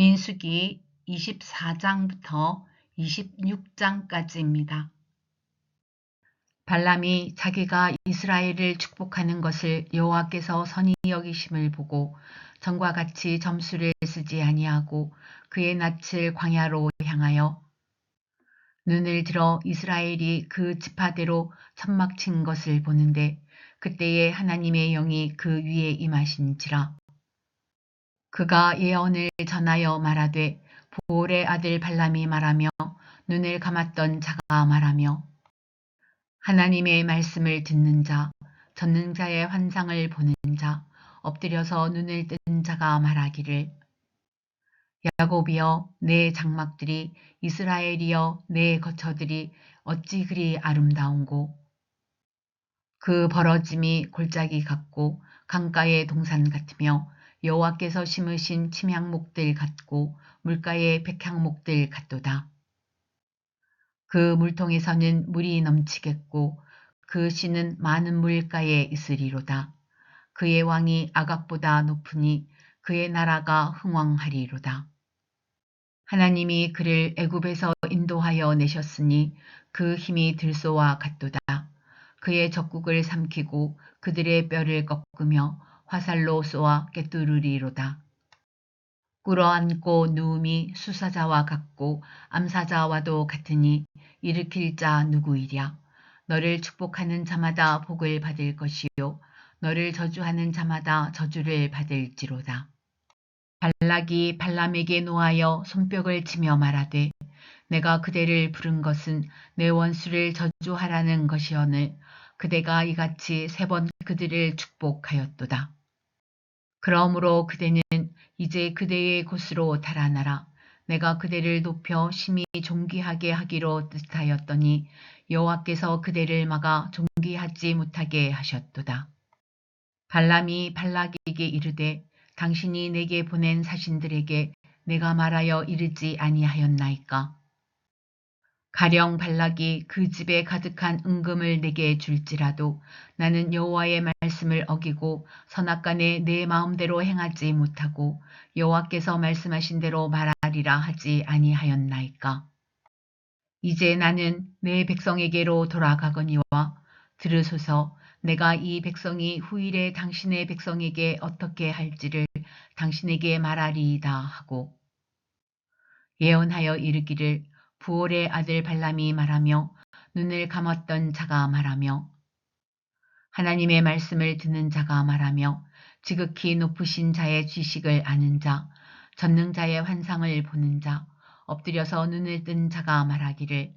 민수기 24장부터 26장까지입니다. 발람이 자기가 이스라엘을 축복하는 것을 여호와께서 선히 여기심을 보고 전과 같이 점수를 쓰지 아니하고 그의 낯을 광야로 향하여 눈을 들어 이스라엘이 그 지파대로 천막 친 것을 보는데 그때에 하나님의 영이 그 위에 임하신지라 그가 예언을 전하여 말하되 보올의 아들 발람이 말하며 눈을 감았던 자가 말하며 하나님의 말씀을 듣는 자, 전능자의 환상을 보는 자, 엎드려서 눈을 뜬 자가 말하기를. 야곱이여 내 장막들이 이스라엘이여 내 거처들이 어찌 그리 아름다운고? 그 벌어짐이 골짜기 같고 강가의 동산 같으며 여호와께서 심으신 침향목들 같고 물가의 백향목들 같도다. 그 물통에서는 물이 넘치겠고 그 씨는 많은 물가에 있으리로다. 그의 왕이 아각보다 높으니 그의 나라가 흥왕하리로다. 하나님이 그를 애굽에서 인도하여 내셨으니 그 힘이 들소와 같도다. 그의 적국을 삼키고 그들의 뼈를 꺾으며 화살로 쏘아 깨뚫으리로다. 꿇어앉고 누움이 수사자와 같고 암사자와도 같으니 일으킬 자 누구이랴. 너를 축복하는 자마다 복을 받을 것이요 너를 저주하는 자마다 저주를 받을지로다. 발락이 발람에게 노하여 손뼉을 치며 말하되 내가 그대를 부른 것은 내 원수를 저주하라는 것이오늘 그대가 이같이 세 번 그들을 축복하였도다. 그러므로 그대는 이제 그대의 곳으로 달아나라. 내가 그대를 높여 심히 존귀하게 하기로 뜻하였더니 여호와께서 그대를 막아 존귀하지 못하게 하셨도다. 발람이 발락에게 이르되 당신이 내게 보낸 사신들에게 내가 말하여 이르지 아니하였나이까. 가령 발락이 그 집에 가득한 은금을 내게 줄지라도 나는 여호와의 말씀을 어기고 선악간에 내 마음대로 행하지 못하고 여호와께서 말씀하신 대로 말하리라 하지 아니하였나이까. 이제 나는 내 백성에게로 돌아가거니와 들으소서 내가 이 백성이 후일에 당신의 백성에게 어떻게 할지를 당신에게 말하리이다 하고 예언하여 이르기를 부올의 아들 발람이 말하며 눈을 감았던 자가 말하며 하나님의 말씀을 듣는 자가 말하며 지극히 높으신 자의 지식을 아는 자, 전능자의 환상을 보는 자, 엎드려서 눈을 뜬 자가 말하기를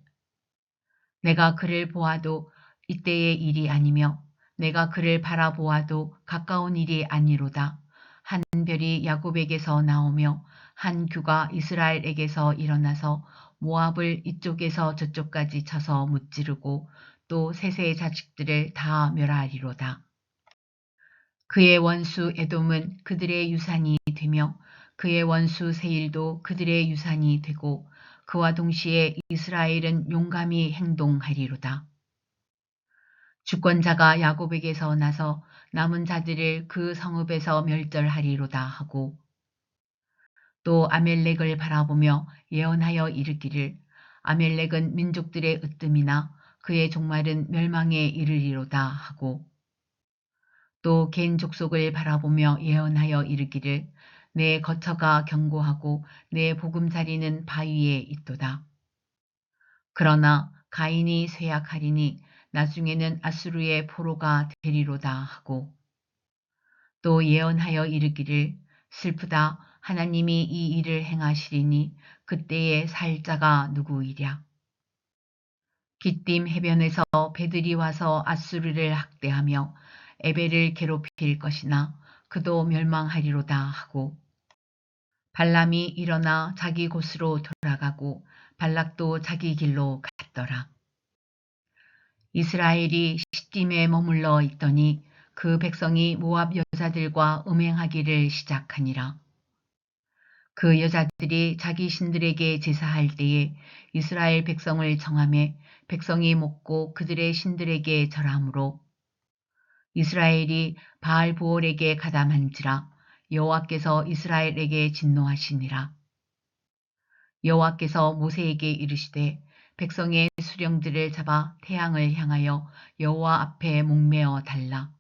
내가 그를 보아도 이때의 일이 아니며 내가 그를 바라보아도 가까운 일이 아니로다. 한 별이 야곱에게서 나오며 한 규가 이스라엘에게서 일어나서 모압을 이쪽에서 저쪽까지 쳐서 무찌르고 또 셋의 자식들을 다 멸하리로다. 그의 원수 에돔은 그들의 유산이 되며 그의 원수 세일도 그들의 유산이 되고 그와 동시에 이스라엘은 용감히 행동하리로다. 주권자가 야곱에게서 나서 남은 자들을 그 성읍에서 멸절하리로다 하고 또 아멜렉을 바라보며 예언하여 이르기를 아멜렉은 민족들의 으뜸이나 그의 종말은 멸망에 이르리로다 하고 또 겐 족속을 바라보며 예언하여 이르기를 내 거처가 견고하고 내 보금자리는 바위에 있도다. 그러나 가인이 쇠약하리니 나중에는 아수르의 포로가 되리로다 하고 또 예언하여 이르기를 슬프다 하나님이 이 일을 행하시리니 그때의 살자가 누구이랴. 기띔 해변에서 배들이 와서 아수르를 학대하며 에벨을 괴롭힐 것이나 그도 멸망하리로다 하고 발람이 일어나 자기 곳으로 돌아가고 발락도 자기 길로 갔더라. 이스라엘이 시딤에 머물러 있더니 그 백성이 모압 여자들과 음행하기를 시작하니라. 그 여자들이 자기 신들에게 제사할 때에 이스라엘 백성을 정함에 백성이 먹고 그들의 신들에게 절함으로 이스라엘이 바알 부올에게 가담한지라 여호와께서 이스라엘에게 진노하시니라. 여호와께서 모세에게 이르시되 백성의 수령들을 잡아 태양을 향하여 여호와 앞에 목매어 달라.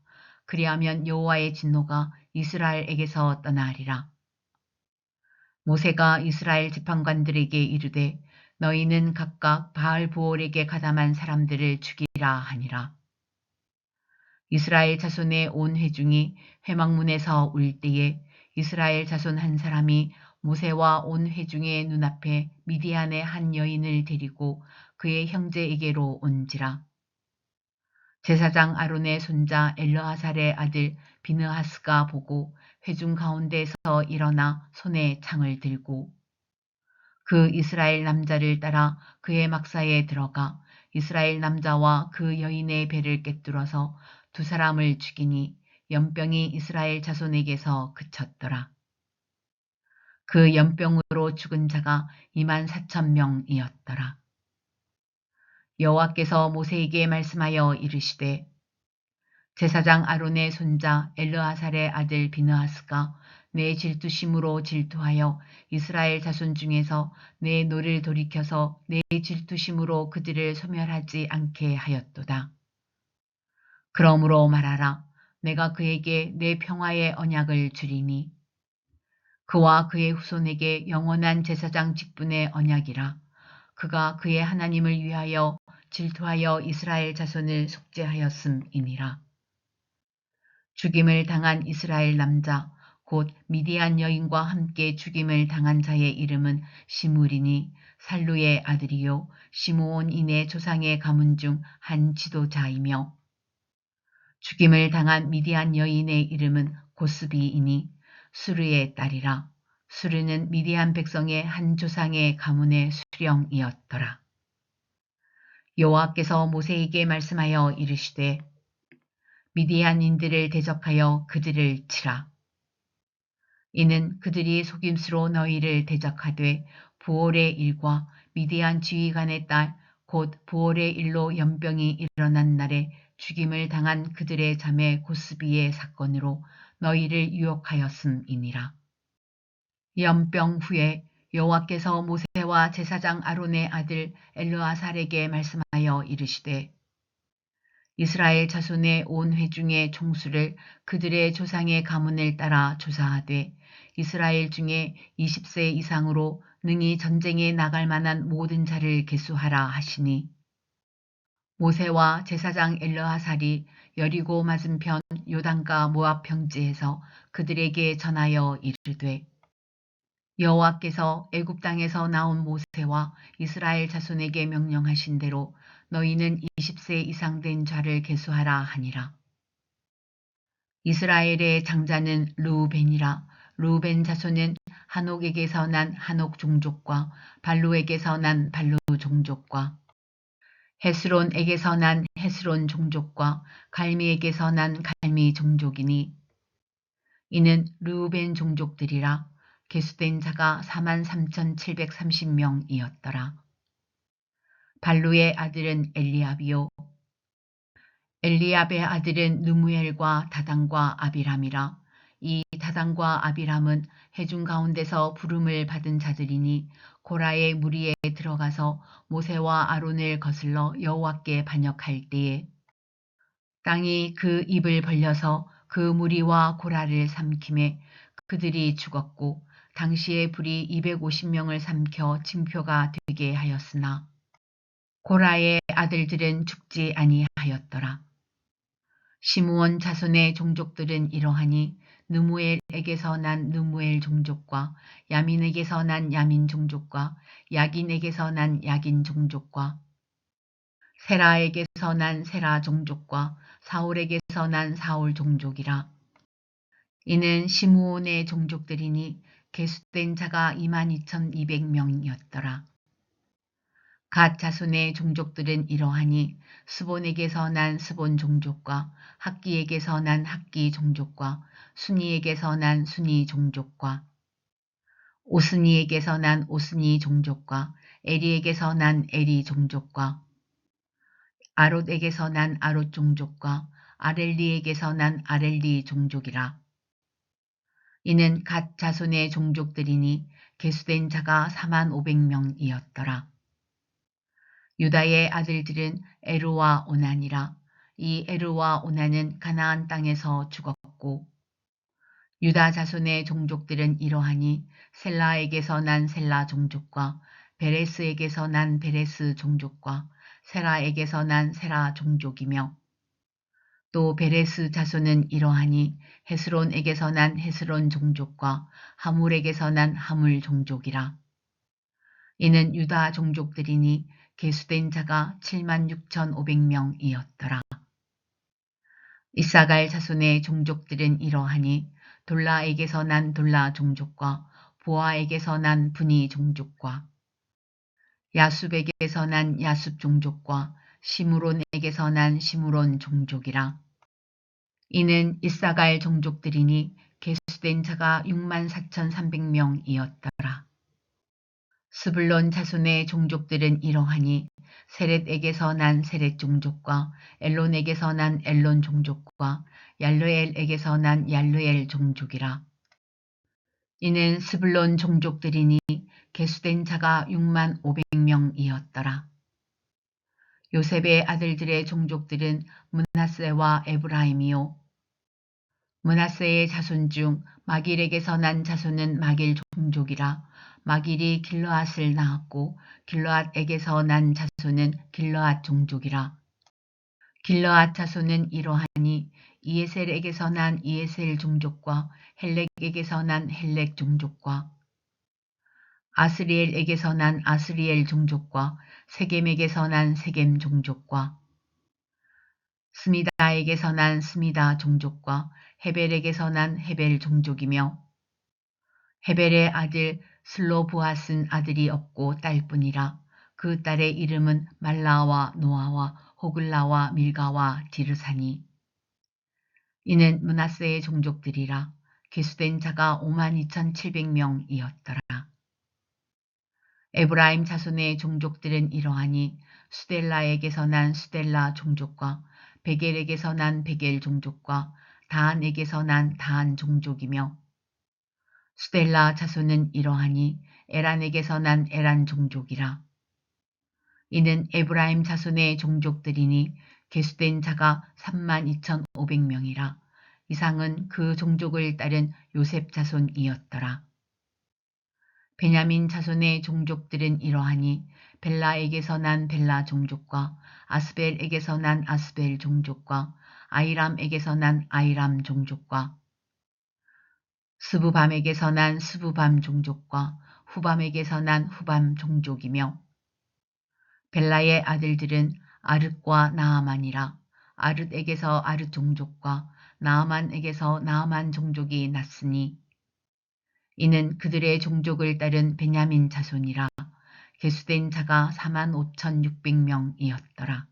그리하면 여호와의 진노가 이스라엘에게서 떠나리라. 모세가 이스라엘 지판관들에게 이르되 너희는 각각 바알 부올에게 가담한 사람들을 죽이라 하니라. 이스라엘 자손의 온 회중이 회막문에서 울 때에 이스라엘 자손 한 사람이 모세와 온 회중의 눈앞에 미디안의 한 여인을 데리고 그의 형제에게로 온지라. 제사장 아론의 손자 엘르하살의 아들 비느하스가 보고 회중 가운데서 일어나 손에 창을 들고 그 이스라엘 남자를 따라 그의 막사에 들어가 이스라엘 남자와 그 여인의 배를 꿰뚫어서 두 사람을 죽이니 연병이 이스라엘 자손에게서 그쳤더라. 그 연병으로 죽은 자가 2만 4천 명이었더라. 여호와께서 모세에게 말씀하여 이르시되 제사장 아론의 손자 엘르아살의 아들 비느하스가 내 질투심으로 질투하여 이스라엘 자손 중에서 내 노를 돌이켜서 내 질투심으로 그들을 소멸하지 않게 하였도다. 그러므로 말하라. 내가 그에게 내 평화의 언약을 주리니 그와 그의 후손에게 영원한 제사장 직분의 언약이라. 그가 그의 하나님을 위하여 질투하여 이스라엘 자손을 속죄하였음이니라. 죽임을 당한 이스라엘 남자 곧 미디안 여인과 함께 죽임을 당한 자의 이름은 시물이니 살루의 아들이요 시므온인의 조상의 가문 중 한 지도자이며 죽임을 당한 미디안 여인의 이름은 고스비이니 수르의 딸이라 수르는 미디안 백성의 한 조상의 가문의 수령이었더라. 여호와께서 모세에게 말씀하여 이르시되 미디안인들을 대적하여 그들을 치라. 이는 그들이 속임수로 너희를 대적하되 부올의 일과 미디안 지휘관의 딸 곧 부올의 일로 연병이 일어난 날에 죽임을 당한 그들의 자매 고스비의 사건으로 너희를 유혹하였음이니라. 연병 후에 여호와께서 모세와 제사장 아론의 아들 엘르아살에게 말씀하여 이르시되 이스라엘 자손의 온 회중의 총수를 그들의 조상의 가문을 따라 조사하되 이스라엘 중에 20세 이상으로 능히 전쟁에 나갈 만한 모든 자를 계수하라 하시니. 모세와 제사장 엘르하살이 여리고 맞은편 요단가 모압 평지에서 그들에게 전하여 이르되 여호와께서 애굽 땅에서 나온 모세와 이스라엘 자손에게 명령하신 대로 너희는 20세 이상 된 자를 계수하라 하니라. 이스라엘의 장자는 루벤이라 루벤 자손은 한옥에게서 난 한옥 종족과 발루에게서 난 발루 종족과 헤스론에게서 난 헤스론 종족과 갈미에게서 난 갈미 종족이니 이는 루벤 종족들이라 개수된 자가 43,730명이었더라. 발루의 아들은 엘리압이요. 엘리압의 아들은 누무엘과 다단과 아비람이라. 이 다단과 아비람은 해중 가운데서 부름을 받은 자들이니 고라의 무리에 들어가서 모세와 아론을 거슬러 여호와께 반역할 때에 땅이 그 입을 벌려서 그 무리와 고라를 삼킴에 그들이 죽었고 당시에 불이 250명을 삼켜 징표가 되게 하였으나 고라의 아들들은 죽지 아니하였더라. 시므온 자손의 종족들은 이러하니 느무엘에게서 난 느무엘 종족과 야민에게서 난 야민 종족과 야긴에게서 난 야긴 종족과 세라에게서 난 세라 종족과 사울에게서 난 사울 종족이라. 이는 시므온의 종족들이니 개수된 자가 22,200명이었더라. 갓 자손의 종족들은 이러하니 스본에게서 난 스본 종족과 학기에게서 난 학기 종족과 순이에게서 난 순이 종족과 오스니에게서 난 오스니 종족과 에리에게서 난 에리 종족과 아롯에게서 난 아롯 종족과 아렐리에게서 난 아렐리 종족이라. 이는 갓 자손의 종족들이니 계수된 자가 4만 500명이었더라. 유다의 아들들은 에르와 오난이라 이 에르와 오난은 가나안 땅에서 죽었고 유다 자손의 종족들은 이러하니 셀라에게서 난 셀라 종족과 베레스에게서 난 베레스 종족과 세라에게서 난 세라 종족이며 또 베레스 자손은 이러하니 헤스론에게서 난 헤스론 종족과 하물에게서 난 하물 종족이라. 이는 유다 종족들이니 계수된 자가 7만 6천 5백명이었더라. 이사갈 자손의 종족들은 이러하니 돌라에게서 난 돌라 종족과 보아에게서 난 분이 종족과 야숲에게서 난 야숲 종족과 시무론에게서 난 시무론 종족이라. 이는 이사갈 종족들이니 계수된 자가 6만 4천 3백명이었더라. 스불론 자손의 종족들은 이러하니 세렛에게서 난 세렛 종족과 엘론에게서 난 엘론 종족과 얄르엘에게서 난 얄르엘 종족이라. 이는 스불론 종족들이니 개수된 자가 6만 500명이었더라. 요셉의 아들들의 종족들은 문하세와 에브라임이요. 문하세의 자손 중 마길에게서 난 자손은 마길 종족이라 마길이 길러앗을 낳았고 길러앗에게서 난 자손은 길러앗 종족이라. 길러앗 자손은 이러하니 이에셀에게서 난 이에셀 종족과 헬렉에게서 난 헬렉 종족과 아스리엘에게서 난 아스리엘 종족과 세겜에게서 난 세겜 종족과 스미다에게서 난 스미다 종족과 헤벨에게서 난 헤벨 종족이며 헤벨의 아들 슬로브앗은 아들이 없고 딸뿐이라 그 딸의 이름은 말라와 노아와 호글라와 밀가와 디르사니 이는 문하세의 종족들이라 기수된 자가 5만 2천7백명이었더라. 에브라임 자손의 종족들은 이러하니 수델라에게서 난 수델라 종족과 베겔에게서 난 베겔 종족과 다한에게서 난 다한 종족이며 수델라 자손은 이러하니 에란에게서 난 에란 종족이라. 이는 에브라임 자손의 종족들이니 개수된 자가 3만 2천5백명이라 이상은 그 종족을 따른 요셉 자손이었더라. 베냐민 자손의 종족들은 이러하니 벨라에게서 난 벨라 종족과 아스벨에게서 난 아스벨 종족과 아이람에게서 난 아이람 종족과 스부밤에게서 난 스부밤 종족과 후밤에게서 난 후밤 종족이며 벨라의 아들들은 아르과 나아만이라 아르에게서 아르 종족과 나아만에게서 나아만 종족이 났으니 이는 그들의 종족을 따른 베냐민 자손이라 개수된 자가 4만 5천 6백명이었더라.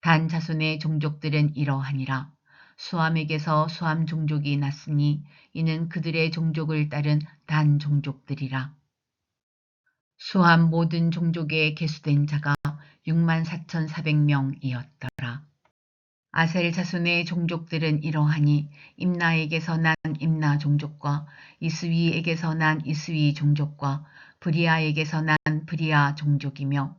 단 자손의 종족들은 이러하니라. 수암에게서 수암 종족이 났으니 이는 그들의 종족을 따른 단 종족들이라. 수암 모든 종족에 개수된 자가 6만 4천4백명이었더라. 아셀 자손의 종족들은 이러하니 임나에게서 난 임나 종족과 이스위에게서 난 이스위 종족과 브리아에게서 난 브리아 종족이며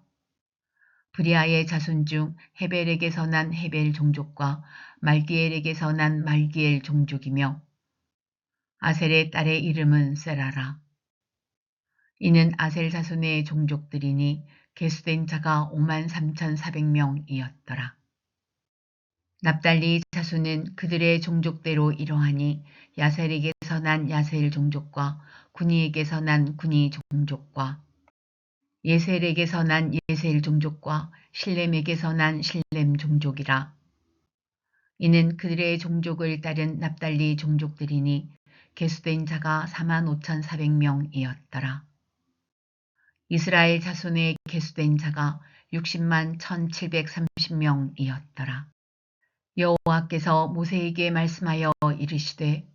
브리아의 자손 중 헤벨에게서 난 헤벨 종족과 말기엘에게서 난 말기엘 종족이며 아셀의 딸의 이름은 세라라. 이는 아셀 자손의 종족들이니 개수된 자가 5만 3천4백명이었더라. 납달리 자손은 그들의 종족대로 이러하니 야셀에게서 난 야셀 종족과 군이에게서 난 군이 종족과 예셀에게서 난 예셀 종족과 실렘에게서 난 실렘 종족이라. 이는 그들의 종족을 따른 납달리 종족들이니 개수된 자가 4만 5천 4백명이었더라. 이스라엘 자손의 개수된 자가 60만 1730명이었더라. 여호와께서 모세에게 말씀하여 이르시되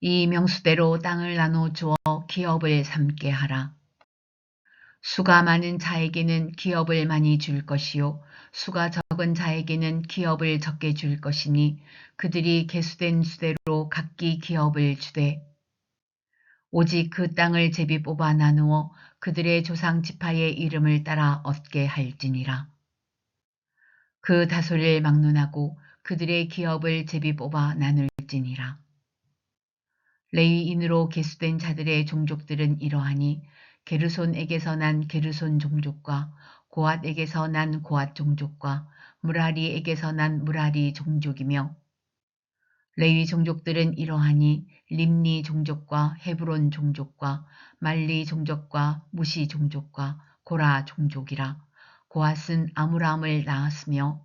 이 명수대로 땅을 나눠 주어 기업을 삼게 하라. 수가 많은 자에게는 기업을 많이 줄 것이요 수가 적은 자에게는 기업을 적게 줄 것이니 그들이 계수된 수대로 각기 기업을 주되 오직 그 땅을 제비 뽑아 나누어 그들의 조상 지파의 이름을 따라 얻게 할지니라. 그 다소를 막론하고 그들의 기업을 제비 뽑아 나눌지니라. 레위인으로 계수된 자들의 종족들은 이러하니 게르손에게서 난 게르손 종족과 고앗에게서 난 고앗 종족과 무라리에게서 난 무라리 종족이며 레위 종족들은 이러하니 림니 종족과 헤브론 종족과 말리 종족과 무시 종족과 고라 종족이라. 고앗은 아무람을 낳았으며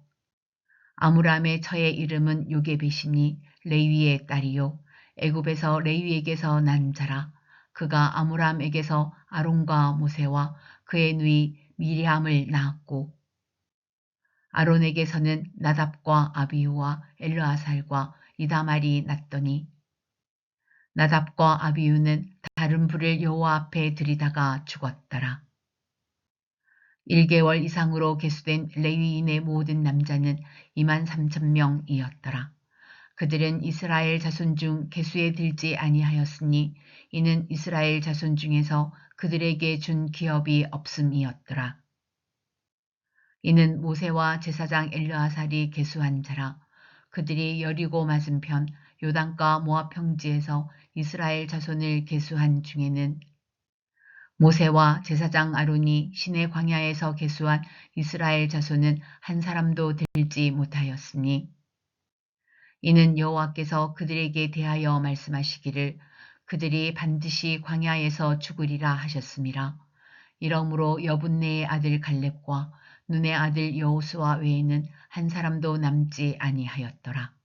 아무람의 처의 이름은 요게벳이니 레위의 딸이요. 애굽에서 레위에게서 난 자라. 그가 아무람에게서 아론과 모세와 그의 누이 미리함을 낳았고 아론에게서는 나답과 아비우와 엘르아살과 이다말이 났더니 나답과 아비우는 다른 불을 여호와 앞에 들이다가 죽었더라. 1개월 이상으로 개수된 레위인의 모든 남자는 2만 3천 명이었더라. 그들은 이스라엘 자손 중 개수에 들지 아니하였으니 이는 이스라엘 자손 중에서 그들에게 준 기업이 없음이었더라. 이는 모세와 제사장 엘르아살이 개수한 자라. 그들이 여리고 맞은편 요단가 모압 평지에서 이스라엘 자손을 개수한 중에는 모세와 제사장 아론이 신의 광야에서 개수한 이스라엘 자손은 한 사람도 들지 못하였으니 이는 여호와께서 그들에게 대하여 말씀하시기를 그들이 반드시 광야에서 죽으리라 하셨습니다. 이러므로 여분네의 아들 갈렙과 눈의 아들 여호수아 외에는 한 사람도 남지 아니하였더라.